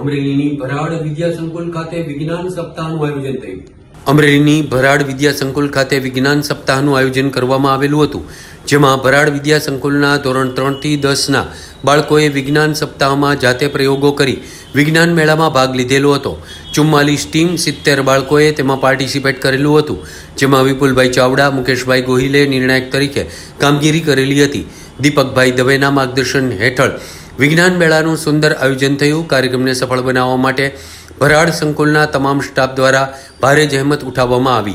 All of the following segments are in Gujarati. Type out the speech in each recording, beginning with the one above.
અમરેલીની ભરાડ વિદ્યા સંકુલ ખાતે વિજ્ઞાન સપ્તાહનું આયોજન થયું. અમરેલીની ભરાડ વિદ્યા સંકુલ ખાતે વિજ્ઞાન સપ્તાહનું આયોજન કરવામાં આવેલું હતું, જેમાં ભરાડ વિદ્યા સંકુલના ધોરણ ત્રણથી દસના બાળકોએ વિજ્ઞાન સપ્તાહમાં જાતે પ્રયોગો કરી વિજ્ઞાન મેળામાં ભાગ લીધેલો હતો. ચુમ્માલીસ ટીમ સિત્તેર બાળકોએ તેમાં પાર્ટિસિપેટ કરેલું હતું, જેમાં વિપુલભાઈ ચાવડા, મુકેશભાઈ ગોહિલે નિર્ણાયક તરીકે કામગીરી કરેલી હતી. દીપકભાઈ દવેના માર્ગદર્શન હેઠળ વિજ્ઞાન મેળાનું સુંદર આયોજન થયું. કાર્યક્રમને સફળ બનાવવા માટે ભરાડ સંકુલના તમામ સ્ટાફ દ્વારા ભારે જહેમત ઉઠાવવામાં આવી.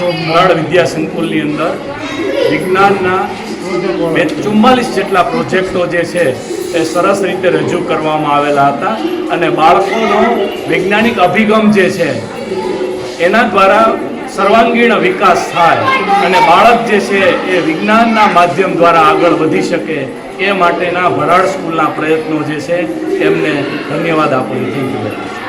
મરાડ વિદ્યા સંકુલની અંદર વિજ્ઞાનના બે ચુમ્માલીસ જેટલા પ્રોજેક્ટો જે છે એ સરસ રીતે રજૂ કરવામાં આવેલા હતા અને બાળકોનો વૈજ્ઞાનિક અભિગમ જે છે એના દ્વારા સર્વાંગીણ વિકાસ થાય અને બાળક જે છે એ વિજ્ઞાનના માધ્યમ દ્વારા આગળ વધી શકે એ માટેના ભરાડ સ્કૂલના પ્રયત્નો જે છે એમને ધન્યવાદ આપું થેન્ક યુ